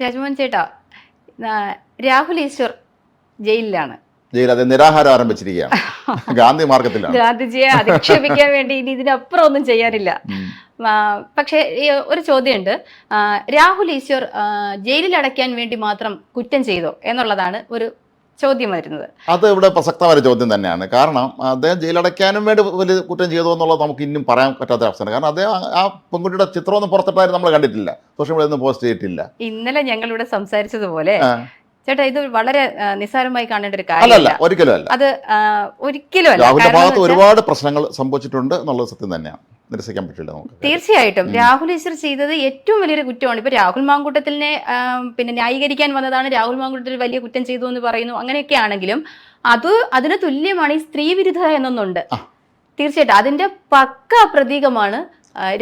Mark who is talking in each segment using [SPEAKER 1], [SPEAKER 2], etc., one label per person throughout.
[SPEAKER 1] രാജ്മോഹൻ ചേട്ടാ രാഹുൽ ഈശ്വർ ജയിലിലാണ്.
[SPEAKER 2] ജയിൽ അത് നിരാഹാരം ആരംഭിച്ചിരിക്കുകയാണ്. ഗാന്ധി മാർഗത്തിലാണ്.
[SPEAKER 1] ഗാന്ധിജിയെ അധിക്ഷേപിക്കാൻ വേണ്ടി ഇനി ഇതിനപ്പുറം ഒന്നും ചെയ്യാനില്ല. പക്ഷെ പക്ഷേ ഒരു ചോദ്യമുണ്ട്. രാഹുൽ ഈശ്വർ ജയിലിൽ അടയ്ക്കാൻ വേണ്ടി മാത്രം കുറ്റം ചെയ്തോ എന്നുള്ളതാണ് ഒരു ചോദ്യം വരുന്നത്.
[SPEAKER 2] അത് ഇവിടെ പ്രസക്തമായ ചോദ്യം തന്നെയാണ്. കാരണം അദ്ദേഹം ജയിലടയ്ക്കാനും വേണ്ടി വലിയ കുറ്റം ചെയ്തു എന്നുള്ളത് നമുക്ക് ഇന്നും പറയാൻ പറ്റാത്ത അവസ്ഥയാണ്. കാരണം അദ്ദേഹം ആ- പെൺകുട്ടിയുടെ ചിത്രമൊന്നും പുറത്തിട്ടായിരുന്നു നമ്മൾ കണ്ടിട്ടില്ല. സോഷ്യൽ മീഡിയ ഒന്നും പോസ്റ്റ് ചെയ്തിട്ടില്ല.
[SPEAKER 1] ഇന്നലെ ഞങ്ങൾ ഇവിടെ സംസാരിച്ചതുപോലെ ചേട്ടാ ഇത് വളരെ നിസാരമായി നിസ്സാരമായി കാണേണ്ട ഒരു കാര്യമല്ല.
[SPEAKER 2] ഒരിക്കലും
[SPEAKER 1] അത് ഒരിക്കലും
[SPEAKER 2] രാഹുലിന്റെ ഭാഗത്ത് ഒരുപാട് പ്രശ്നങ്ങൾ സംഭവിച്ചിട്ടുണ്ട് എന്നുള്ളത് സത്യം തന്നെയാണ്. നിരസിക്കാൻ പറ്റില്ല നമുക്ക്.
[SPEAKER 1] തീർച്ചയായിട്ടും. രാഹുൽ ഈശ്വർ ചെയ്തത് ഏറ്റവും വലിയൊരു കുറ്റമാണ്. ഇപ്പൊ രാഹുൽ മാങ്കൂട്ടത്തിനെ പിന്നെ ന്യായീകരിക്കാൻ വന്നതാണ്. രാഹുൽ മാങ്കൂട്ടത്തിൽ വലിയ കുറ്റം ചെയ്തു എന്ന് പറയുന്നു. അങ്ങനെയൊക്കെ ആണെങ്കിലും അത് അതിന് തുല്യമാണ് ഈ സ്ത്രീ വിരുദ്ധ എന്നൊന്നുണ്ട്. തീർച്ചയായിട്ടും. അതിന്റെ പക്ക പ്രതീകമാണ്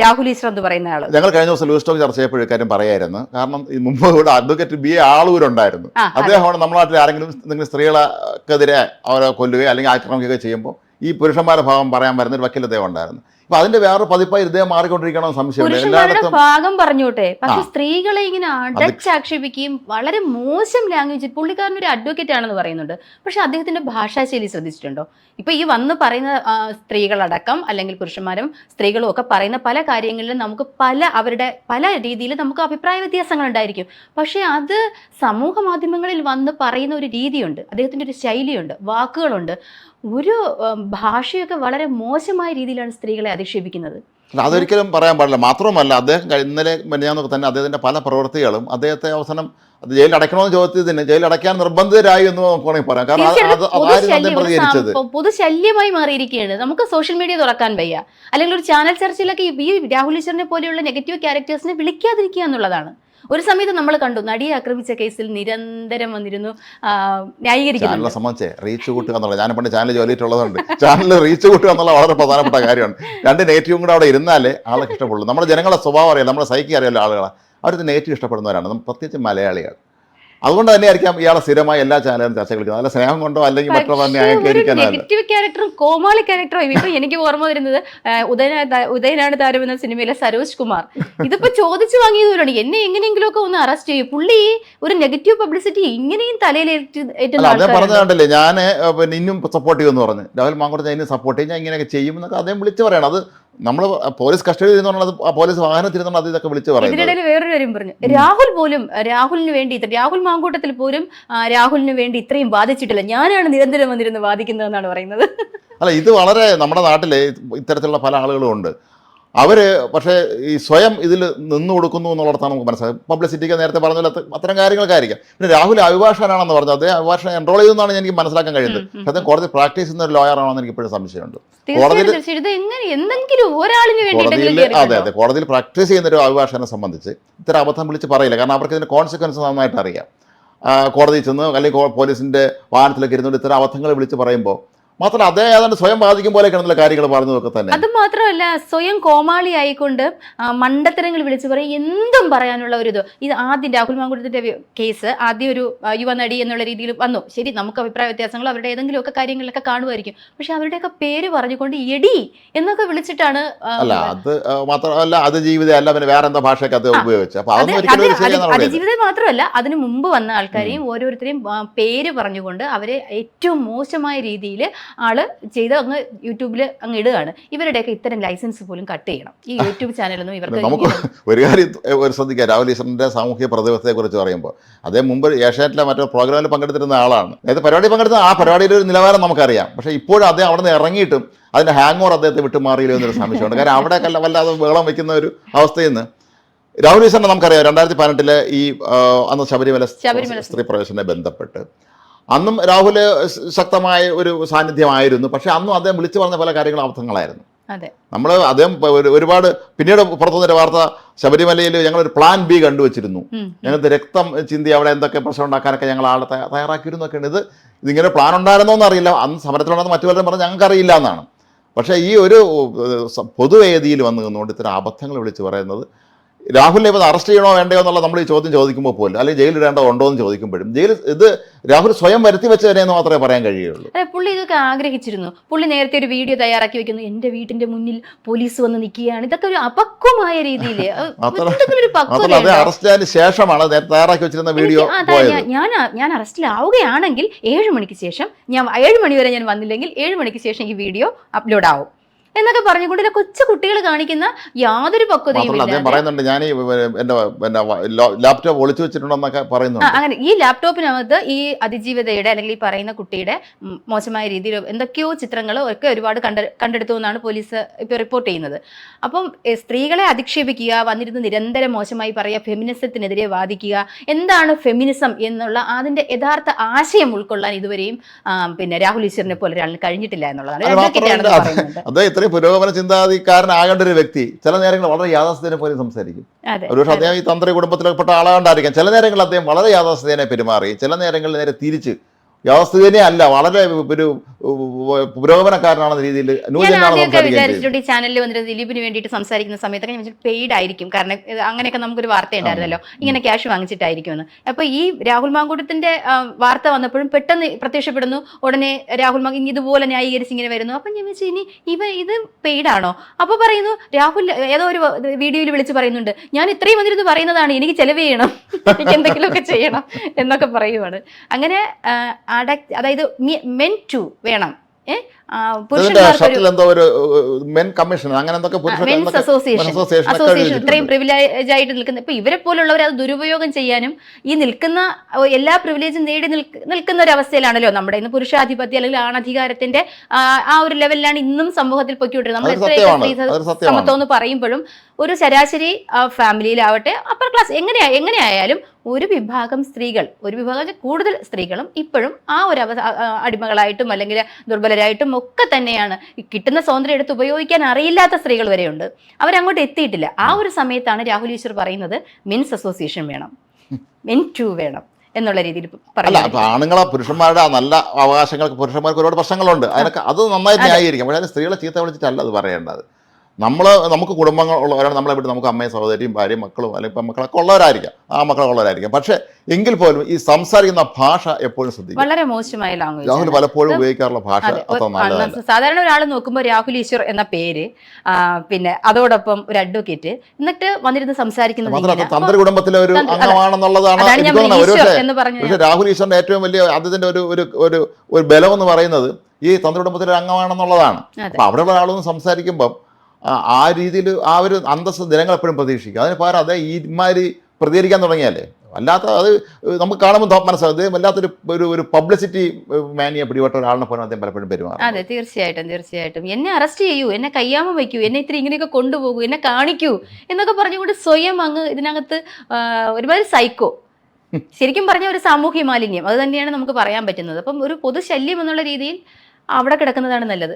[SPEAKER 1] രാഹുൽ ഈശ്വർ എന്ന് പറയുന്ന ആൾ.
[SPEAKER 2] ഞങ്ങൾ കഴിഞ്ഞ ദിവസം ലൂസ് ടോക്ക് ചർച്ച ചെയ്യപ്പോഴും കാര്യം പറയായിരുന്നു. കാരണം ഈ മുമ്പ് ഇവിടെ അഡ്വക്കേറ്റ് ബി എ ആളൂരുണ്ടായിരുന്നു. അദ്ദേഹമാണ് നമ്മുടെ നാട്ടിൽ ആരെങ്കിലും എന്തെങ്കിലും സ്ത്രീകൾക്കെതിരെ അവരെ കൊല്ലുകയോ അല്ലെങ്കിൽ ആക്രമിക്കുകയോ ചെയ്യുമ്പോൾ ഈ പുരുഷന്മാരുടെ ഭാഗം പറയാൻ വരുന്ന ഒരു വക്കീൽ അദ്ദേഹം ഉണ്ടായിരുന്നു. അപ്പൊ അതിന്റെ വേറൊരു പതിപ്പായി ഇദ്ദേഹം മാറിക്കൊണ്ടിരിക്കണം
[SPEAKER 1] സംശയം
[SPEAKER 2] എല്ലായിടത്തും
[SPEAKER 1] ഭാഗം പറഞ്ഞോട്ടെ. പക്ഷെ സ്ത്രീകളെ ഇങ്ങനെ അടച്ചാക്ഷേപിക്കുകയും വളരെ മോശം ലാംഗ്വേജ് പുള്ളിക്കാരൻ ഒരു അഡ്വക്കേറ്റ് ആണെന്ന് പറയുന്നുണ്ട്. പക്ഷെ അദ്ദേഹത്തിന്റെ ഭാഷാശൈലി ശ്രദ്ധിച്ചിട്ടുണ്ടോ? ഇപ്പൊ ഈ വന്ന് പറയുന്ന സ്ത്രീകളടക്കം അല്ലെങ്കിൽ പുരുഷന്മാരും സ്ത്രീകളും ഒക്കെ പറയുന്ന പല കാര്യങ്ങളിലും നമുക്ക് പല അവരുടെ പല രീതിയിൽ നമുക്ക് അഭിപ്രായ വ്യത്യാസങ്ങൾ ഉണ്ടായിരിക്കും. പക്ഷെ അത് സമൂഹ മാധ്യമങ്ങളിൽ വന്ന് പറയുന്ന ഒരു രീതിയുണ്ട്. അദ്ദേഹത്തിന്റെ ഒരു ശൈലിയുണ്ട്. വാക്കുകളുണ്ട്. ഒരു ഭാഷയൊക്കെ വളരെ മോശമായ രീതിയിലാണ് സ്ത്രീകളെ അധിക്ഷേപിക്കുന്നത്.
[SPEAKER 2] അതൊരിക്കലും പറയാൻ പാടില്ല. മാത്രമല്ല അദ്ദേഹം ഇന്നലെ മെനിയാന്നൊക്കെ തന്നെ അദ്ദേഹത്തിന്റെ പല പ്രവൃത്തികളും അദ്ദേഹത്തെ അവസാനം അത് ജയിലിൽ അടയ്ക്കണമെന്ന് ചോദ്യത്തിന് ജയിലിൽ അടയ്ക്കാൻ നിർബന്ധിതരായി എന്ന് നമുക്ക് വേണമെങ്കിൽ പറയാം. കാരണം
[SPEAKER 1] പൊതുശല്യമായി മാറിയിരിക്കുകയാണ്. നമുക്ക് സോഷ്യൽ മീഡിയ തുറക്കാൻ വയ്യ. അല്ലെങ്കിൽ ഒരു ചാനൽ ചർച്ചയിലൊക്കെ ഈ രാഹുൽ ഈശ്വറിനെ പോലെയുള്ള നെഗറ്റീവ് ക്യാരക്ടേഴ്സിനെ വിളിക്കാതിരിക്കുക എന്നുള്ളതാണ്. ഒരു സമയത്ത് നമ്മൾ കണ്ടു നടിയെ ആക്രമിച്ച കേസിൽ നിരന്തരം വന്നിരുന്നു
[SPEAKER 2] ചാനലിനെ സംബന്ധിച്ച് റീച്ച് കൂട്ടുക ഞാൻ പണ്ട് ചാനൽ ജോലിയിട്ടുള്ളതുകൊണ്ട് ചാനൽ റീച്ച് കൂട്ടുക എന്നുള്ള വളരെ പ്രധാനപ്പെട്ട കാര്യമാണ്. രണ്ട് നെഗറ്റീവും കൂടെ അവിടെ ഇരുന്നാലേ ആളെ ഇഷ്ടപ്പെടുള്ളൂ. നമ്മുടെ ജനങ്ങളെ സ്വഭാവം അറിയാം നമ്മുടെ സൈക്കി അറിയാലോ ആളുകളെ. അവരത് നെഗറ്റീവ് ഇഷ്ടപ്പെടുന്നവരാണ്. പ്രത്യേകിച്ച് മലയാളികൾ. അതുകൊണ്ട് തന്നെ ആയിരിക്കാം ഇയാളെ സ്ഥിരമായി എല്ലാ ചാനലും ചർച്ച കളിക്കുന്നത്. അല്ല സ്നേഹം കൊണ്ടോ അല്ലെങ്കിൽ മറ്റുള്ള
[SPEAKER 1] നെഗറ്റീവ് ക്യാരക്ടറും കോമാളി ക്യാരക്ടറും ഇപ്പൊ എനിക്ക് ഓർമ്മ വരുന്നത് ഉദയനാണ് താരം എന്ന സിനിമയിലെ സരോജ് കുമാർ. ഇതിപ്പോ ചോദിച്ചു വാങ്ങിയതുപോലാണ് എന്നെ എങ്ങനെയെങ്കിലും ഒക്കെ ഒന്ന് അറസ്റ്റ് ചെയ്യും. പുള്ളി ഒരു നെഗറ്റീവ് പബ്ലിസിറ്റി ഇങ്ങനെയും തലയിലേറ്റ്
[SPEAKER 2] പറഞ്ഞതല്ലേ ഞാൻ പിന്നെ ഇന്നും സപ്പോർട്ട് ചെയ്യുമെന്ന് പറഞ്ഞു. രാഹുൽ മാങ്കോട്ട് അതിന് സപ്പോർട്ട് ചെയ്യും ഞാൻ ഇങ്ങനെയൊക്കെ ചെയ്യും എന്നൊക്കെ അദ്ദേഹം വിളിച്ചു പറയണം. അത് നമ്മൾ പോലീസ് കസ്റ്റഡിയിൽ ഇരുന്നുള്ളത് ആ പോലീസ് വാഹനത്തിൽ അത് ഇതൊക്കെ വിളിച്ച് പറയും
[SPEAKER 1] ഇതിനിടയിൽ വേറൊരു കാര്യം പറഞ്ഞു. രാഹുൽ പോലും രാഹുലിന് വേണ്ടി ഇത്ര- രാഹുൽ മാങ്കൂട്ടത്തിൽ പോലും രാഹുലിന് വേണ്ടി ഇത്രയും വാദിച്ചിട്ടില്ല. ഞാനാണ് നിരന്തരം വന്നിരുന്ന് വാദിക്കുന്നതെന്നാണ് പറയുന്നത്.
[SPEAKER 2] അല്ല ഇത് വളരെ നമ്മുടെ നാട്ടിൽ ഇത്തരത്തിലുള്ള പല ആളുകളും ഉണ്ട്. അവർ പക്ഷേ ഈ സ്വയം ഇതിൽ നിന്നു കൊടുക്കുന്നു എന്നുള്ളതാണ് നമുക്ക് മനസ്സിലായത്. പബ്ലിസിറ്റിക്ക് നേരത്തെ പറഞ്ഞ അത്തരം കാര്യങ്ങളൊക്കെ കാര്യങ്ങൾക്കായിരിക്കാം പിന്നെ രാഹുൽ അഭിഭാഷകനാണെന്ന് പറഞ്ഞത് അദ്ദേഹം അഭിഭാഷകൻ എൻറോൾ ചെയ്തെന്നാണ് എനിക്ക് മനസ്സിലാക്കാൻ കഴിയുന്നത്. അദ്ദേഹം കോടതി പ്രാക്ടീസ് ചെയ്യുന്ന ഒരു ലോയർ ആണോ എന്ന് എനിക്ക് ഇപ്പോഴും സംശയമുണ്ട്. കോടതിയിൽ- അതെ അതെ. കോടതിയിൽ പ്രാക്ടീസ് ചെയ്യുന്ന ഒരു അഭിഭാഷകനെ സംബന്ധിച്ച് ഇത്തരം അബദ്ധം വിളിച്ച് പറയില്ല. കാരണം അവർക്ക് ഇതിന്റെ കോൺസിക്വൻസ് നന്നായിട്ട് അറിയാം. കോടതിയിൽ ചെന്ന് അല്ലെങ്കിൽ പോലീസിന്റെ വാഹനത്തിലൊക്കെ ഇരുന്നുകൊണ്ട് ഇത്തരം അബദ്ധങ്ങൾ വിളിച്ച് പറയുമ്പോൾ മാത്രമല്ല അദ്ദേഹം ഏതാണ്ട് സ്വയം ബാധിക്കും പോലെ കിടന്നുള്ള കാര്യങ്ങൾ പറഞ്ഞതൊക്കെ തന്നെ.
[SPEAKER 1] അത് മാത്രമല്ല സ്വയം കോമാളി ആയിക്കൊണ്ട് മണ്ടത്തരങ്ങൾ വിളിച്ചു പറയും എന്തും പറയാനുള്ള ഒരു ഇത്. ഇത് ആദ്യം രാഹുൽ മാങ്കുടത്തിന്റെ കേസ് ആദ്യം ഒരു യുവ യുവനടി എന്നുള്ള രീതിയിൽ വന്നു. ശരി നമുക്ക് അഭിപ്രായ വ്യത്യാസങ്ങൾ അവരുടെ ഏതെങ്കിലുമൊക്കെ കാര്യങ്ങളിലൊക്കെ കാണുമായിരിക്കും. പക്ഷെ അവരുടെയൊക്കെ പേര് പറഞ്ഞുകൊണ്ട് എടി എന്നൊക്കെ വിളിച്ചിട്ടാണ്
[SPEAKER 2] അല്ല അത് മാത്രമല്ല അത് ജീവിതം അല്ല പിന്നെ വേറെ എന്താ ഭാഷയൊക്കെ അത് ഉപയോഗിച്ചു. അപ്പൊ
[SPEAKER 1] അതിജീവിതം മാത്രമല്ല അതിന് മുമ്പ് വന്ന ആൾക്കാരെയും ഓരോരുത്തരെയും പേര് പറഞ്ഞുകൊണ്ട് അവരെ ഏറ്റവും മോശമായ രീതിയിൽ ആൾ ചെയ്ത് അങ്ങ് യൂട്യൂബിൽ അങ്ങ് ഇടുകയാണ്. ഇവരുടെയൊക്കെ ഇത്തരം ലൈസൻസ് പോലും കട്ട് ചെയ്യണം. ഈ യൂട്യൂബ് ചാനലൊന്നും ഇവർക്ക്
[SPEAKER 2] നമുക്ക് ഒരു കാര്യം ഒരു ശ്രദ്ധിക്കാം. രാഹുൽ ഈശ്വറിന്റെ സാമൂഹ്യ പ്രതിബദ്ധതയെ കുറിച്ച് പറയുമ്പോൾ അതേ മുമ്പ് ഏഷ്യാനെറ്റിലെ മറ്റൊരു പ്രോഗ്രാമിൽ പങ്കെടുത്തിരുന്ന ആളാണ്. അതായത് പരിപാടി പങ്കെടുത്ത ആ പരിപാടിയുടെ ഒരു നിലവാരം നമുക്കറിയാം. പക്ഷേ ഇപ്പോഴും അദ്ദേഹം അവിടെ നിന്ന് ഇറങ്ങിയിട്ടും അതിന്റെ ഹാങ് ഓവർ അദ്ദേഹത്തെ വിട്ടുമാറിയില്ലോ എന്നൊരു സംശയമുണ്ട്. കാരണം അവിടെ കല്ല വല്ലാതെ വേളം വെക്കുന്ന ഒരു അവസ്ഥയിൽ നിന്ന് രാഹുൽ ഈശ്വറിനെ നമുക്കറിയാം രണ്ടായിരത്തി പതിനെട്ടിലെ ഈ അന്ന് ശബരിമല
[SPEAKER 1] ശബരിമല
[SPEAKER 2] സ്ത്രീ പ്രവേശനെ ബന്ധപ്പെട്ട്. അന്നും രാഹുൽ ശക്തമായ ഒരു സാന്നിധ്യമായിരുന്നു. പക്ഷെ അന്നും അദ്ദേഹം വിളിച്ചു പറഞ്ഞ പല കാര്യങ്ങളും അബദ്ധങ്ങളായിരുന്നു.
[SPEAKER 1] അതെ.
[SPEAKER 2] നമ്മൾ അദ്ദേഹം ഒരുപാട് പിന്നീട് പുറത്തു വന്നൊരു വാർത്ത ശബരിമലയിൽ ഞങ്ങളൊരു പ്ലാൻ ബി കണ്ടുവച്ചിരുന്നു. ഞങ്ങൾക്ക് രക്തം ചിന്തി അവിടെ എന്തൊക്കെ പ്രശ്നം ഉണ്ടാക്കാനൊക്കെ ഞങ്ങൾ ആളെ തയ്യാറാക്കിയിരുന്നു ഒക്കെയാണ് ഇത് ഇതിങ്ങനെ പ്ലാൻ ഉണ്ടായിരുന്നോ എന്നറിയില്ല. അന്ന് സമരത്തിലുണ്ടെന്ന് മറ്റു പലരും പറഞ്ഞാൽ ഞങ്ങൾക്ക് അറിയില്ല എന്നാണ്. പക്ഷേ ഈ ഒരു പൊതുവേദിയിൽ വന്ന് നിന്നുകൊണ്ട് ഇത്തരം അബദ്ധങ്ങൾ വിളിച്ച് പറയുന്നത് രാഹുലിനെ ഇപ്പോൾ അറസ്റ്റ് ചെയ്യണോ വേണ്ടയോ എന്നുള്ള നമ്മൾ ഈ ചോദ്യം ചോദിക്കുമ്പോൾ പോലും അല്ലെങ്കിൽ ജയിലിടേണ്ടോ ഉണ്ടോ എന്ന് ചോദിക്കുമ്പോഴും ജയിൽ ഇത് രാഹുൽ സ്വയം വരുത്തി വെച്ചതിനെന്ന് മാത്രമേ പറയാൻ കഴിയുള്ളൂ
[SPEAKER 1] അതെ പുള്ളി ഇതൊക്കെ ആഗ്രഹിച്ചിരുന്നു. പുള്ളി നേരത്തെ ഒരു വീഡിയോ തയ്യാറാക്കി വെക്കുന്നു. എന്റെ വീട്ടിന്റെ മുന്നിൽ പോലീസ് വന്ന് നിൽക്കുകയാണ്. ഇതൊക്കെ ഒരു അപക്വമായ രീതിയിൽ
[SPEAKER 2] മാത്രമല്ല-
[SPEAKER 1] എന്തെങ്കിലും ഒരു പക്വത
[SPEAKER 2] അറസ്റ്റ് ആയതിനു ശേഷമാണ് തയ്യാറാക്കി വെച്ചിരുന്ന വീഡിയോ
[SPEAKER 1] ഞാൻ ഞാൻ അറസ്റ്റിലാവുകയാണെങ്കിൽ ഏഴ് മണിക്ക് ശേഷം ഞാൻ ഏഴ് മണി വരെ ഞാൻ വന്നില്ലെങ്കിൽ ഏഴ് മണിക്ക് ശേഷം ഈ വീഡിയോ അപ്ലോഡ് ആവും. എന്നൊക്കെ പറഞ്ഞുകൊണ്ട് കൊച്ചു കുട്ടികൾ കാണിക്കുന്ന യാതൊരു പക്വതയും
[SPEAKER 2] അദ്ദേഹം പറയുന്നുണ്ട് ഞാൻ എന്റെ ലാപ്ടോപ്പ് ഒളിച്ചു വെച്ചിട്ടുണ്ടെന്നൊക്കെ
[SPEAKER 1] ആ,
[SPEAKER 2] പറയുന്നുണ്ട്
[SPEAKER 1] അങ്ങനെ ഈ ലാപ്ടോപ്പിനകത്ത് ഈ അതിജീവിതയുടെ അല്ലെങ്കിൽ ഈ പറയുന്ന കുട്ടിയുടെ മോശമായ രീതിയിൽ എന്തൊക്കെയോ ചിത്രങ്ങൾ ഒക്കെ ഒരുപാട് കണ്ട കണ്ടെടുത്തു എന്നാണ് പോലീസ് ഇപ്പോൾ റിപ്പോർട്ട് ചെയ്യുന്നത്. അപ്പം സ്ത്രീകളെ അധിക്ഷേപിക്കുക വന്നിരുന്ന് നിരന്തരം മോശമായി പറയുക ഫെമിനിസത്തിനെതിരെ വാദിക്കുക എന്താണ് ഫെമിനിസം എന്നുള്ള അതിന്റെ യഥാർത്ഥ ആശയം ഉൾക്കൊള്ളാൻ ഇതുവരെയും പിന്നെ രാഹുൽ ഈശ്വറിനെ പോലെ ഒരാളിന് കഴിഞ്ഞിട്ടില്ല എന്നുള്ളതാണ്.
[SPEAKER 2] അത്
[SPEAKER 1] advocate ആണെന്ന്
[SPEAKER 2] മാത്രമല്ല,
[SPEAKER 1] പറയുന്നുണ്ട്
[SPEAKER 2] അദ്ദേഹം ഇത്രയും പുരോഗമന ചിന്താധികാരനാകേണ്ട ഒരു വ്യക്തി ചില നേരങ്ങളിൽ വളരെ യാഥാസ്ഥ്യനെ പോലും സംസാരിക്കും.
[SPEAKER 1] ഒരു
[SPEAKER 2] ഒരുപക്ഷെ അദ്ദേഹം ഈ തന്ത്രി കുടുംബത്തിൽപ്പെട്ട ആളാണ്ടായിരിക്കാം ചില നേരങ്ങളിൽ അദ്ദേഹം വളരെ യാഥാസ്ഥ്യനെ പെരുമാറി ചില നേരങ്ങളിൽ നേരെ തിരിച്ച് യാഥാസ്ഥിതിനെ അല്ല വളരെ ഒരു പുരോഗമനക്കാരനാണെന്ന രീതിയിൽ
[SPEAKER 1] വിചാരിച്ചിട്ടുണ്ട് ഈ ചാനലിൽ വന്നിട്ട് ദിലീപിന് വേണ്ടിയിട്ട് സംസാരിക്കുന്ന സമയത്തൊക്കെ ഞാൻ പെയ്ഡ് ആയിരിക്കും. കാരണം അങ്ങനെയൊക്കെ നമുക്കൊരു വാർത്ത ഉണ്ടായിരുന്നല്ലോ. ഇങ്ങനെ ക്യാഷ് വാങ്ങിച്ചിട്ടായിരിക്കും എന്ന് അപ്പൊ ഈ രാഹുൽ മാങ്കൂട്ടത്തിന്റെ വാർത്ത വന്നപ്പോഴും പെട്ടെന്ന് പ്രത്യക്ഷപ്പെടുന്നു. ഉടനെ രാഹുൽ മാങ് ഇതുപോലെ ന്യായീകരിച്ച് ഇങ്ങനെ വരുന്നു. അപ്പൊ ഞാൻ വെച്ചാൽ ഇനി ഇവ ഇത് പെയ്ഡ് ആണോ? അപ്പൊ പറയുന്നു രാഹുൽ ഏതോ ഒരു വീഡിയോയിൽ വിളിച്ച് പറയുന്നുണ്ട് ഞാൻ ഇത്രയും വന്നിരുന്ന് പറയുന്നതാണ് എനിക്ക് ചെലവ് ചെയ്യണം. എനിക്ക് എന്തെങ്കിലുമൊക്കെ ചെയ്യണം എന്നൊക്കെ പറയുവാണ്. അങ്ങനെ അട- അതായത് മെൻ ടു വേണം. ഏഹ്
[SPEAKER 2] ഷട്ടിൽ എന്തോ ഒരു മെൻ കമ്മീഷൻ അങ്ങനെ എന്തൊക്കെ
[SPEAKER 1] അസോസിയേഷൻ അസോസിയേഷൻ ഇത്രയും പ്രിവിലേജ് ആയിട്ട് നിൽക്കുന്ന ഇപ്പൊ ഇവരെ പോലുള്ളവർ അത് ദുരുപയോഗം ചെയ്യാനും ഈ നിൽക്കുന്ന എല്ലാ പ്രിവിലേജും നേടി നിൽക്കുന്ന ഒരു അവസ്ഥയിലാണല്ലോ നമ്മുടെ ഇന്ന് പുരുഷാധിപത്യം അല്ലെങ്കിൽ ആണധികാരത്തിന്റെ ആ, ഒരു ലെവലിലാണ് ഇന്നും സമൂഹത്തിൽ പൊയ്ക്കൊണ്ടിരുന്നത്. നമ്മൾ
[SPEAKER 2] എത്ര.
[SPEAKER 1] സമത്വം എന്ന് പറയുമ്പോഴും ഒരു ശരാശരി ഫാമിലിയിലാവട്ടെ അപ്പർ ക്ലാസ് എങ്ങനെയാ എങ്ങനെയായാലും ഒരു വിഭാഗം സ്ത്രീകൾ ഒരു വിഭാഗം കൂടുതൽ സ്ത്രീകളും ഇപ്പോഴും ആ ഒരു അടിമകളായിട്ടും അല്ലെങ്കിൽ ദുർബലരായിട്ടും ഒക്കെ തന്നെയാണ്. ഈ കിട്ടുന്ന സ്വാതന്ത്ര്യം എടുത്ത് ഉപയോഗിക്കാൻ അറിയില്ലാത്ത സ്ത്രീകൾ വരെയുണ്ട്. അവരങ്ങോട്ട് എത്തിയിട്ടില്ല. ആ ഒരു സമയത്താണ് രാഹുൽ ഈശ്വർ പറയുന്നത് മെൻസ് അസോസിയേഷൻ വേണം. മെൻ ടു വേണം എന്നുള്ള രീതിയിൽ
[SPEAKER 2] അല്ല ആണുങ്ങളെ പുരുഷന്മാരുടെ ആ നല്ല അവകാശങ്ങൾക്ക് പുരുഷന്മാർക്ക് ഒരുപാട് പ്രശ്നങ്ങളുണ്ട്. അതിനൊക്കെ അത് നന്നായിട്ട് ന്യായീകരിക്കും. പക്ഷേ സ്ത്രീകളെ ചീത്ത വിളിച്ചിട്ടല്ല അത് പറയേണ്ടത്. നമ്മൾ നമുക്ക് കുടുംബങ്ങൾ ഉള്ളവരാണ് നമ്മളെ വിട്ട് നമുക്ക് അമ്മയും സഹോദരിയും ഭാര്യയും മക്കളും അല്ലെങ്കിൽ ഇപ്പം മക്കളൊക്കെ ഉള്ളവരായിരിക്കാം. ആ മക്കളൊക്കെ ഉള്ളവരായിരിക്കാം. പക്ഷേ എങ്കിൽ പോലും ഈ സംസാരിക്കുന്ന ഭാഷ എപ്പോഴും ശ്രദ്ധിക്കും
[SPEAKER 1] വളരെ മോശമായ ലാംഗ്വേജ് രാഹുൽ
[SPEAKER 2] പലപ്പോഴും ഉപയോഗിക്കാറുള്ള ഭാഷ
[SPEAKER 1] അതെ
[SPEAKER 2] അത്ര നല്ലതല്ല.
[SPEAKER 1] സാധാരണ ഒരാൾ നോക്കുമ്പോൾ രാഹുൽ ഈശ്വർ എന്ന പേര് പിന്നെ അതോടൊപ്പം ഒരു അഡ്വക്കേറ്റ് എന്നിട്ട് വന്നിരുന്ന് സംസാരിക്കുന്നത്
[SPEAKER 2] തന്ത്ര കുടുംബത്തിലെ ഒരു അംഗമാണെന്നുള്ളതാണ് രാഹുൽ ഈശ്വറിന്റെ ഏറ്റവും വലിയ അദ്ദേഹത്തിന്റെ ഒരു ഒരു ഒരു ബലം എന്ന് പറയുന്നത് ഈ തന്ത്രി കുടുംബത്തിലെ ഒരു അംഗമാണെന്നുള്ളതാണ്. അപ്പൊ അവിടെയുള്ള ആളൊന്ന് സംസാരിക്കുമ്പം ആ- രീതിയിൽ ആ ഒരു അന്തസ് ജനങ്ങൾ എപ്പോഴും പ്രതീക്ഷിക്കും. അതിന് പകരം അതേ ഇമാതിരി പ്രതികരിക്കാൻ തുടങ്ങിയാലേ. അല്ലാത്ത അത് നമുക്ക് കാണുമ്പോൾ മനസ്സിലാകും വല്ലാത്തൊരു ഒരു ഒരു പബ്ലിസിറ്റി മാനിയെ പിടിപെട്ട ഒരാളിനെ പോലും അദ്ദേഹം പലപ്പോഴും പെരുമാറും
[SPEAKER 1] അതെ തീർച്ചയായിട്ടും തീർച്ചയായിട്ടും. എന്നെ അറസ്റ്റ് ചെയ്യൂ എന്നെ കയ്യാമം വയ്ക്കൂ എന്നെ ഇത്തിരി ഇങ്ങനെയൊക്കെ കൊണ്ടുപോകൂ എന്നെ കാണിക്കൂ എന്നൊക്കെ പറഞ്ഞുകൊണ്ട് സ്വയം അങ്ങ് ഇതിനകത്ത് ഒരുപാട് സൈക്കോ ശരിക്കും പറഞ്ഞ ഒരു സാമൂഹ്യ മാലിന്യം. അത് തന്നെയാണ് നമുക്ക് പറയാൻ പറ്റുന്നത്. അപ്പം ഒരു പൊതുശല്യം എന്നുള്ള രീതിയിൽ അവിടെ കിടക്കുന്നതാണ് നല്ലത്.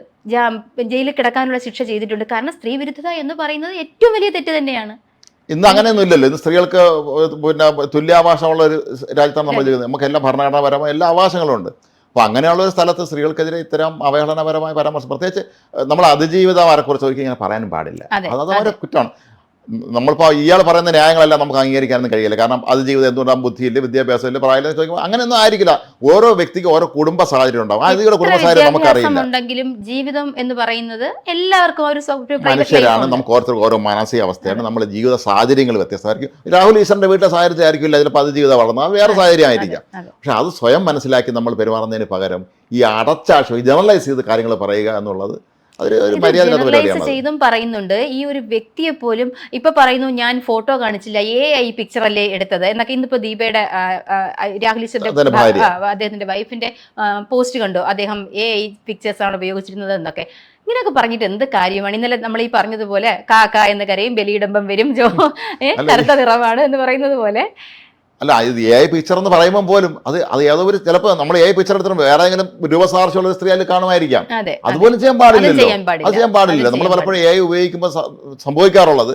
[SPEAKER 1] ജയിലിൽ കിടക്കാനുള്ള ശിക്ഷ ചെയ്തിട്ടുണ്ട്. കാരണം സ്ത്രീ വിരുദ്ധത എന്ന് പറയുന്നത് ഏറ്റവും വലിയ തെറ്റ് തന്നെയാണ്.
[SPEAKER 2] ഇന്ന് അങ്ങനെയൊന്നും ഇല്ലല്ലോ ഇന്ന് സ്ത്രീകൾക്ക് പിന്നെ തുല്യാവകാശമുള്ള ഒരു രാജ്യത്താണ് നമ്മൾ ജീവിക്കുന്നത്. നമുക്ക് എല്ലാ ഭരണഘടനാപരമായ എല്ലാ അവകാശങ്ങളും ഉണ്ട് അപ്പോൾ അങ്ങനെയുള്ള ഒരു സ്ഥലത്ത് സ്ത്രീകൾക്കെതിരെ ഇത്തരം അവഹേളനപരമായ പരാമർശം. പ്രത്യേകിച്ച് നമ്മൾ അതിജീവിതമാരെക്കുറിച്ച് ഒരിക്കലും ഇങ്ങനെ പറയാനും പാടില്ല.
[SPEAKER 1] അതൊരു
[SPEAKER 2] അത്. വളരെ കുറ്റമാണ്. നമ്മളിപ്പോൾ ഇയാൾ പറയുന്ന ന്യായങ്ങളെല്ലാം നമുക്ക് അംഗീകരിക്കാനൊന്നും കഴിയില്ല. കാരണം അത് ജീവിതം എന്തുകൊണ്ടാണ് ബുദ്ധിയില്ല വിദ്യാഭ്യാസമില്ല പ്രായമില്ല പ്രായം ചോദിക്കുമ്പോൾ അങ്ങനെയൊന്നും ആയിരിക്കില്ല. ഓരോ വ്യക്തിക്ക് ഓരോ കുടുംബ സാഹചര്യം ഉണ്ടാവും. ആ കുടുംബ സാഹചര്യം
[SPEAKER 1] നമുക്ക്
[SPEAKER 2] നമുക്കറിയില്ല
[SPEAKER 1] ഉണ്ടെങ്കിലും ജീവിതം എന്ന് പറയുന്നത് എല്ലാവർക്കും ഒരു
[SPEAKER 2] മനുഷ്യരാണ്. നമുക്ക് ഓരോരുത്തർക്കും ഓരോ മാനസികാവസ്ഥയാണ്. നമ്മുടെ ജീവിത സാഹചര്യങ്ങൾ വ്യത്യസ്തമായിരിക്കും. രാഹുൽ ഈശ്വറിന്റെ വീട്ടിലെ സാഹചര്യം ആയിരിക്കില്ല ചിലപ്പോൾ അത് ജീവിതം വളർന്നു വേറെ സാഹചര്യം ആയിരിക്കാം. പക്ഷെ അത് സ്വയം മനസ്സിലാക്കി നമ്മൾ പെരുമാറുന്നതിന് പകരം ഈ അടച്ചാക്ഷ ജനറലൈസ് ചെയ്ത് കാര്യങ്ങൾ പറയുക എന്നുള്ളത്
[SPEAKER 1] ചെയ്തും പറയുന്നുണ്ട്. ഈ ഒരു വ്യക്തിയെ പോലും ഇപ്പൊ പറയുന്നു ഞാൻ ഫോട്ടോ കാണിച്ചില്ല എ ഐ പിക്ചർ അല്ലേ എടുത്തത്? എന്നൊക്കെ ഇന്നിപ്പോ ദീപയുടെ രാഹുൽ ഈശ്വറിന്റെ അദ്ദേഹത്തിന്റെ വൈഫിന്റെ പോസ്റ്റ് കണ്ടു. അദ്ദേഹം എ ഐ പിക്ചേഴ്സ് ആണ് ഉപയോഗിച്ചിരുന്നത് എന്നൊക്കെ. ഇങ്ങനെയൊക്കെ പറഞ്ഞിട്ട് എന്ത് കാര്യമാണ്? ഇന്നലെ നമ്മൾ ഈ പറഞ്ഞതുപോലെ കാക്ക എന്ന് കരയും ബലിയിടമ്പം വരും ജോ ഏ, കറുത്ത നിറമാണ് എന്ന് പറയുന്നത് പോലെ.
[SPEAKER 2] അല്ല ഇത് എ ഐ പിക്ചർ എന്ന് പറയുമ്പോൾ പോലും അത് അത് ഏതോ ഒരു ചിലപ്പോൾ നമ്മൾ എ ഐ പിക്ചർ എടുത്തിട്ട് വേറെ ഏതെങ്കിലും രൂപസാർശമുള്ള സ്ത്രീ അതിൽ കാണുമായിരിക്കാം.
[SPEAKER 1] അതെ അതെ.
[SPEAKER 2] അതുപോലും ചെയ്യാൻ പാടില്ലല്ലോ.
[SPEAKER 1] പാടില്ല.
[SPEAKER 2] അത് ചെയ്യാൻ പാടില്ല. നമ്മൾ പലപ്പോഴും എ ഐ ഉപയോഗിക്കുമ്പോൾ സംഭവിക്കാറുള്ളത്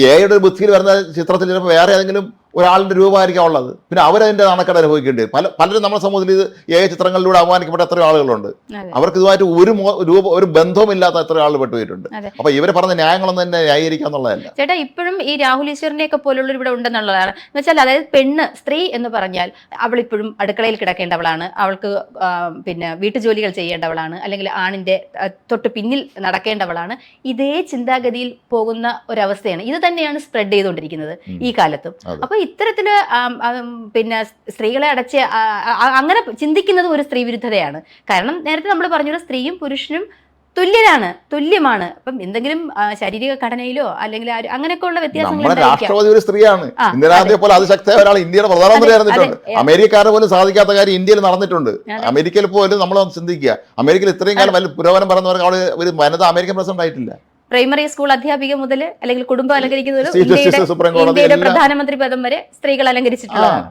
[SPEAKER 2] എ ഐയുടെ ബുദ്ധിയിൽ വരുന്ന ചിത്രത്തിൽ ചിലപ്പോൾ വേറെ ഏതെങ്കിലും ഒരാളുടെ രൂപമായിരിക്കാം ഉള്ളത്. പിന്നെ അവരതിന്റെ നാണക്കേട് അനുഭവിക്കേണ്ടി വരും. പല പലരും നമ്മുടെ സമൂഹത്തിൽ ഇത് ഏക ചിത്രങ്ങളിലൂടെ അപമാനിക്കപ്പെട്ട എത്ര ആളുകളുണ്ട്. അവർക്ക് ഇതുമായിട്ട് ഒരു രൂപ ഒരു ബന്ധവുമില്ലാത്ത എത്ര ആളുകൾ പെട്ടുപോയിട്ടുണ്ട്.
[SPEAKER 1] അപ്പോൾ
[SPEAKER 2] അപ്പൊ ഇവർ പറഞ്ഞ ന്യായങ്ങളൊന്നും തന്നെ ന്യായീകരിക്കുക എന്നുള്ളതല്ല.
[SPEAKER 1] ചേട്ടാ ഇപ്പോഴും ഈ രാഹുൽ ഈശ്വറിനെ ഒക്കെ പോലുള്ളവർ ഇവിടെ ഉണ്ടെന്നുള്ളതാണ്. എന്ന് വെച്ചാൽ അതായത് പെണ്ണ് സ്ത്രീ എന്ന് പറഞ്ഞാൽ അവൾ ഇപ്പോഴും അടുക്കളയിൽ കിടക്കേണ്ടവളാണ്. അവൾക്ക് പിന്നെ വീട്ടുജോലികൾ ചെയ്യേണ്ടവളാണ്. അല്ലെങ്കിൽ ആണിന്റെ തൊട്ട് പിന്നിൽ നടക്കേണ്ടവളാണ്. ഇതേ ചിന്താഗതിയിൽ പോകുന്ന ഒരവസ്ഥയാണ്. ഇത് തന്നെയാണ് സ്പ്രെഡ് ചെയ്തുകൊണ്ടിരിക്കുന്നത് ഈ കാലത്തും.
[SPEAKER 2] അതെ.
[SPEAKER 1] ആം, പിന്നെ സ്ത്രീകളെ അടച്ച് അങ്ങനെ ചിന്തിക്കുന്നത് ഒരു സ്ത്രീ വിരുദ്ധതയാണ് കാരണം നേരത്തെ നമ്മൾ പറഞ്ഞൊരു സ്ത്രീയും പുരുഷനും തുല്യരാണ് തുല്യമാണ്. അപ്പം എന്തെങ്കിലും ശാരീരിക ഘടനയിലോ അല്ലെങ്കിൽ അങ്ങനെയൊക്കെ ഉള്ള വ്യത്യാസങ്ങൾ.
[SPEAKER 2] രാഷ്ട്രപതി ഒരു സ്ത്രീയാണ്. ഇന്ദിരാഗാന്ധിയെ പോലെ അതിശക്തമായ ഒരാൾ ഇന്ത്യയുടെ പ്രധാനമന്ത്രി ആയിരുന്നിട്ടുണ്ട്. അമേരിക്കാരെ പോലും സാധിക്കാത്ത കാര്യം ഇന്ത്യയിൽ നടന്നിട്ടുണ്ട്. അമേരിക്കയിൽ പോലും നമ്മൾ ചിന്തിക്കുക. അമേരിക്കയിൽ ഇത്രയും കാലം പുരോഗമനം പറഞ്ഞവർക്ക് അവിടെ ഒരു വനിത അമേരിക്കൻ പ്രസിഡന്റ് ആയിട്ടില്ല.
[SPEAKER 1] പ്രൈമറി സ്കൂൾ അധ്യാപിക മുതൽ അല്ലെങ്കിൽ കുടുംബം അലങ്കരിക്കുന്നത് ഇന്ത്യയുടെ പ്രധാനമന്ത്രി പദം വരെ സ്ത്രീകൾ അലങ്കരിച്ചിട്ടുള്ളതാണ്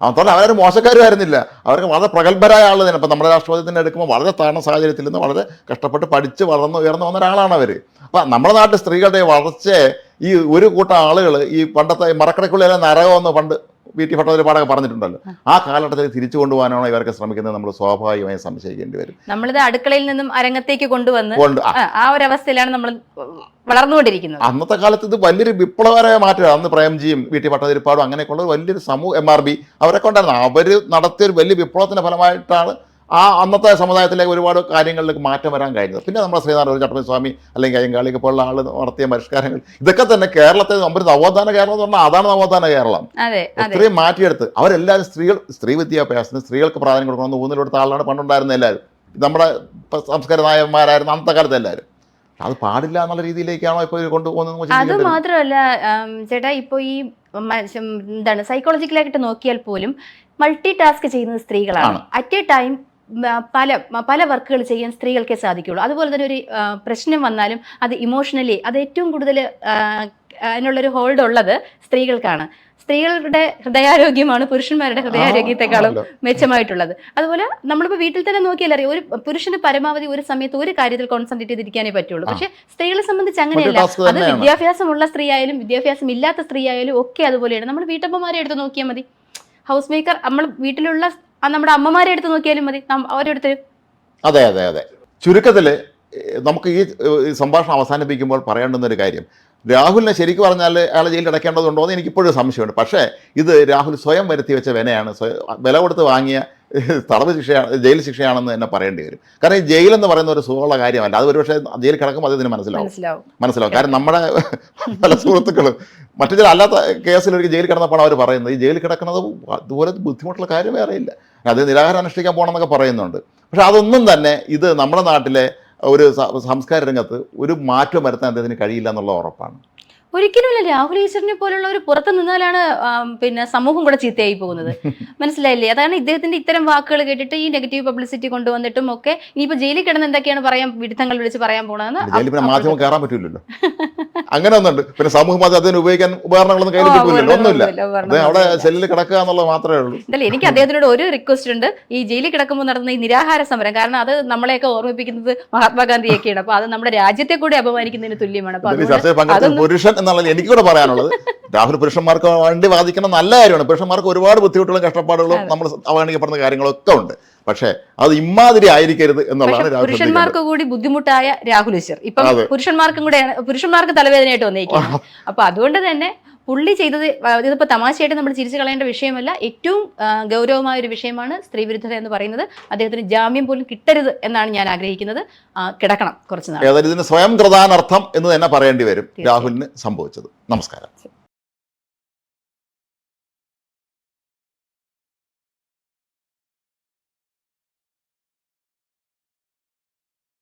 [SPEAKER 2] അതുകൊണ്ട് അവരൊരു മോശക്കാരുമായിരുന്നില്ല. അവർക്ക് വളരെ പ്രഗത്ഭരായ ആൾ തന്നെ. ഇപ്പം നമ്മുടെ രാഷ്ട്രപതി തന്നെ എടുക്കുമ്പോൾ വളരെ താഴ്ന്ന സാഹചര്യത്തിൽ നിന്ന് വളരെ കഷ്ടപ്പെട്ട് പഠിച്ച് വളർന്ന് ഉയർന്നു വന്ന ഒരാളാണ് അവർ അപ്പം നമ്മുടെ നാട്ടിൽ സ്ത്രീകളുടെ വളർച്ചയെ ഈ ഒരു കൂട്ടം ആളുകൾ ഈ പണ്ടത്തെ മറക്കടക്കുള്ളിലെ നരകമെന്ന് പണ്ട് വി ടി ഭട്ടതിരിപ്പാടൊക്കെ പറഞ്ഞിട്ടുണ്ടല്ലോ. ആ. കാലഘട്ടത്തിൽ തിരിച്ചു കൊണ്ടുപോകാനാണ് ഇവരൊക്കെ ശ്രമിക്കുന്നത് നമ്മൾ സ്വാഭാവികമായി സംശയിക്കേണ്ടി വരും.
[SPEAKER 1] നമ്മളിത് അടുക്കളയിൽ നിന്നും അരങ്ങത്തേക്ക് കൊണ്ടുവന്ന്
[SPEAKER 2] ആ,
[SPEAKER 1] ഒരു അവസ്ഥയിലാണ് നമ്മൾ വളർന്നുകൊണ്ടിരിക്കുന്നത്.
[SPEAKER 2] അന്നത്തെ കാലത്ത് ഇത് വലിയൊരു വിപ്ലവകരമായ മാറ്റമാണ് അന്ന് പ്രേംജിയും വി ടി ഭട്ടതിരിപ്പാടും അങ്ങനെയൊക്കെയുള്ള വലിയൊരു സമൂഹം എം ആർ ബി അവരൊക്കെ ഉണ്ടായിരുന്നു. അവർ നടത്തിയ ഒരു വലിയ വിപ്ലവത്തിന്റെ ഫലമായിട്ടാണ് ആ അന്നത്തെ സമുദായത്തിലേക്ക് ഒരുപാട് കാര്യങ്ങളിലേക്ക് മാറ്റം വരാൻ കഴിഞ്ഞത്. പിന്നെ നമ്മുടെ ശ്രീനാരായണ ചട്ടമ്പി സ്വാമി അല്ലെങ്കിൽ അയ്യങ്കാളിയൊക്കെ പോലുള്ള ആൾ നടത്തിയ പരിഷ്കാരങ്ങൾ. ഇതൊക്കെ തന്നെ കേരളത്തെ നമ്മൾ നവോത്ഥാന കേരളം എന്ന് പറഞ്ഞാൽ അതാണ് നവോത്ഥാന കേരളം. ഇത്രയും മാറ്റിയെടുത്ത് അവരെല്ലാവരും സ്ത്രീകൾ സ്ത്രീ വിദ്യാഭ്യാസത്തിന് സ്ത്രീകൾക്ക് പ്രാധാന്യം കൊടുക്കണമെന്ന് ഊന്നിലെടുത്ത ആളാണ് പണ്ടുണ്ടായിരുന്ന എല്ലാവരും. നമ്മുടെ സംസ്കാര നായകന്മാരായിരുന്നു അന്നത്തെ കാലത്ത് എല്ലാവരും. അത് പാടില്ല എന്നുള്ള രീതിയിലേക്കാണോ ഇപ്പോൾ കൊണ്ടുപോകുന്നത്
[SPEAKER 1] അത് മാത്രമല്ല ചേട്ടാ ഇപ്പോൾ ഈ എന്താണ് സൈക്കോളജിക്കലായിട്ട് നോക്കിയാൽ പോലും മൾട്ടി ടാസ്ക് ചെയ്യുന്നത് സ്ത്രീകളാണ്. അറ്റ് എ ടൈം പല പല വർക്കുകൾ ചെയ്യാൻ സ്ത്രീകൾക്കേ സാധിക്കുള്ളൂ. അതുപോലെ തന്നെ ഒരു പ്രശ്നം വന്നാലും അത് ഇമോഷണലി അത് ഏറ്റവും കൂടുതൽ അതിനുള്ളൊരു ഹോൾഡ് ഉള്ളത് സ്ത്രീകൾക്കാണ്. സ്ത്രീകളുടെ ഹൃദയാരോഗ്യമാണ് പുരുഷന്മാരുടെ ഹൃദയാരോഗ്യത്തെക്കാളും മെച്ചമായിട്ടുള്ളത്. അതുപോലെ നമ്മളിപ്പോൾ വീട്ടിൽ തന്നെ നോക്കിയാൽ അറിയാം ഒരു പുരുഷന് പരമാവധി ഒരു സമയത്ത് ഒരു കാര്യത്തിൽ കോൺസെൻട്രേറ്റ് ചെയ്തിരിക്കാനേ പറ്റുള്ളൂ. പക്ഷെ സ്ത്രീകളെ സംബന്ധിച്ച് അങ്ങനെയല്ല. അത്. വിദ്യാഭ്യാസമുള്ള സ്ത്രീ ആയാലും വിദ്യാഭ്യാസം ഇല്ലാത്ത സ്ത്രീ ആയാലും ഒക്കെ അതുപോലെയാണ്. നമ്മൾ വീട്ടമ്മമാരെ എടുത്ത് നോക്കിയാൽ മതി. ഹൗസ് മേക്കർ നമ്മൾ വീട്ടിലുള്ള ആ നമ്മുടെ അമ്മമാരെ എടുത്ത് നോക്കിയാലും മതി. അവരെടുത്ത്
[SPEAKER 2] അതെ അതെ അതെ. ചുരുക്കത്തിൽ നമുക്ക് ഈ സംഭാഷണം അവസാനിപ്പിക്കുമ്പോൾ പറയേണ്ടുന്ന ഒരു കാര്യം. രാഹുലിനെ ശരിക്കും പറഞ്ഞാൽ അയാളെ ജയിലിൽ അടയ്ക്കേണ്ടതുണ്ടോ എന്ന് എനിക്കിപ്പോഴും സംശയമുണ്ട്. പക്ഷേ ഇത് രാഹുൽ സ്വയം വരുത്തി വെച്ച സ്വയം- വില കൊടുത്ത് വാങ്ങിയ തടവ് ശിക്ഷയാണ് ജയിൽ ശിക്ഷയാണെന്ന് തന്നെ പറയേണ്ടി വരും. കാരണം ഈ എന്ന് പറയുന്ന ഒരു സുഖമുള്ള കാര്യമല്ല. അത് ഒരുപക്ഷെ ജയിലിൽ കിടക്കുമ്പോൾ അത് മനസ്സിലാവും.
[SPEAKER 1] മനസ്സിലാവും.
[SPEAKER 2] മനസ്സിലാവും. കാരണം നമ്മുടെ പല സുഹൃത്തുക്കളും മറ്റു ചില അല്ലാത്ത കേസിൽ ഒരു ജയിലിൽ കിടന്നപ്പോൾ അവർ പറയുന്നത്. ഈ ജയിലിൽ കിടക്കുന്നത് അതുപോലെ ബുദ്ധിമുട്ടുള്ള കാര്യം വേറെ ഇല്ല. അത് നിരാഹാരം അനുഷ്ഠിക്കാൻ പോകണമെന്നൊക്കെ പറയുന്നുണ്ട്. പക്ഷെ അതൊന്നും തന്നെ ഇത് നമ്മുടെ നാട്ടിലെ ഒരു സംസ്കാര രംഗത്ത് ഒരു മാറ്റം വരുത്താൻ അദ്ദേഹത്തിന് കഴിയില്ല എന്നുള്ള ഉറപ്പാണ്.
[SPEAKER 1] ഒരിക്കലുമില്ല രാഹുൽ ഈശ്വരനെ പോലുള്ള ഒരു പുറത്ത് നിന്നാലാണ് പിന്നെ സമൂഹം കൂടെ ചീത്തയായി പോകുന്നത്. മനസ്സിലായില്ലേ? അതാണ് ഇദ്ദേഹത്തിന്റെ ഇത്തരം വാക്കുകൾ കേട്ടിട്ട് ഈ നെഗറ്റീവ് പബ്ലിസിറ്റി കൊണ്ടുവന്നിട്ടും ഒക്കെ ഇനിയിപ്പോ ജയിലിൽ കിടന്ന് എന്തൊക്കെയാണ് പറയാൻ വിരുദ്ധങ്ങൾ വിളിച്ച് പറയാൻ
[SPEAKER 2] പിന്നെ മാധ്യമം കയറാൻ പറ്റില്ലല്ലോ അങ്ങനെ ഒന്നുണ്ട്. പിന്നെ സമൂഹ മാധ്യമത്തിന് ഉപയോഗിക്കാൻ ഉപകരണങ്ങളൊന്നും കയ്യിൽ കിട്ടില്ല ഒന്നുമില്ല. അത് അവിടെ സെല്ലിൽ കിടക്കുക എന്നുള്ളത് മാത്രമേ ഉള്ളൂ.
[SPEAKER 1] അല്ല എനിക്ക് അദ്ദേഹത്തിനോട് ഒരു റിക്വസ്റ്റ് ഉണ്ട്. ഈ ജയിലിൽ കിടക്കുമ്പോൾ നടന്ന ഈ നിരാഹാര സമരം കാരണം അത് നമ്മളെയൊക്കെ ഓർമ്മിപ്പിക്കുന്നത് മഹാത്മാഗാന്ധിയൊക്കെയാണ്. അപ്പൊ അത് നമ്മുടെ രാജ്യത്തെ കൂടി അപമാനിക്കുന്നതിന് തുല്യമാണ്.
[SPEAKER 2] പുരുഷൻ എന്നുള്ളത് എനിക്ക് കൂടെ പറയാനുള്ളത്. രാഹുൽ പുരുഷന്മാർക്ക് വേണ്ടി വാദിക്കണം നല്ല കാര്യമാണ്. പുരുഷന്മാർക്ക് ഒരുപാട് ബുദ്ധിമുട്ടുകളും കഷ്ടപ്പാടുകളും നമ്മൾ അവഗണിക്കപ്പെടുന്ന കാര്യങ്ങളൊക്കെ ഉണ്ട്. പക്ഷേ അത് ഇമാതിരി ആയിരിക്കരുത് എന്നുള്ളതാണ്.
[SPEAKER 1] പുരുഷന്മാർക്ക് കൂടി ബുദ്ധിമുട്ടായ രാഹുൽ ഈശ്വർ. ഇപ്പൊ. പുരുഷന്മാർക്കും കൂടെ പുരുഷന്മാർക്ക് തലവേദനയായിട്ട് വന്നേക്കുകയാണ് അപ്പൊ അതുകൊണ്ട് തന്നെ പുള്ളി ചെയ്തത് ഇതിപ്പോ തമാശയായിട്ട് നമ്മൾ ചിരിച്ചു കളയേണ്ട വിഷയമല്ല ഏറ്റവും ഗൗരവമായ ഒരു വിഷയമാണ് സ്ത്രീവിരുദ്ധത എന്ന് പറയുന്നത്. അദ്ദേഹത്തിന് ജാമ്യം പോലും കിട്ടരുത് എന്നാണ് ഞാൻ ആഗ്രഹിക്കുന്നത്. കിടക്കണം കുറച്ച് നാൾ.
[SPEAKER 2] ഇതിന് സ്വയം കൃതാനർത്ഥം എന്ന് തന്നെ പറയേണ്ടി വരും രാഹുലിന് സംഭവിച്ചത്. നമസ്കാരം.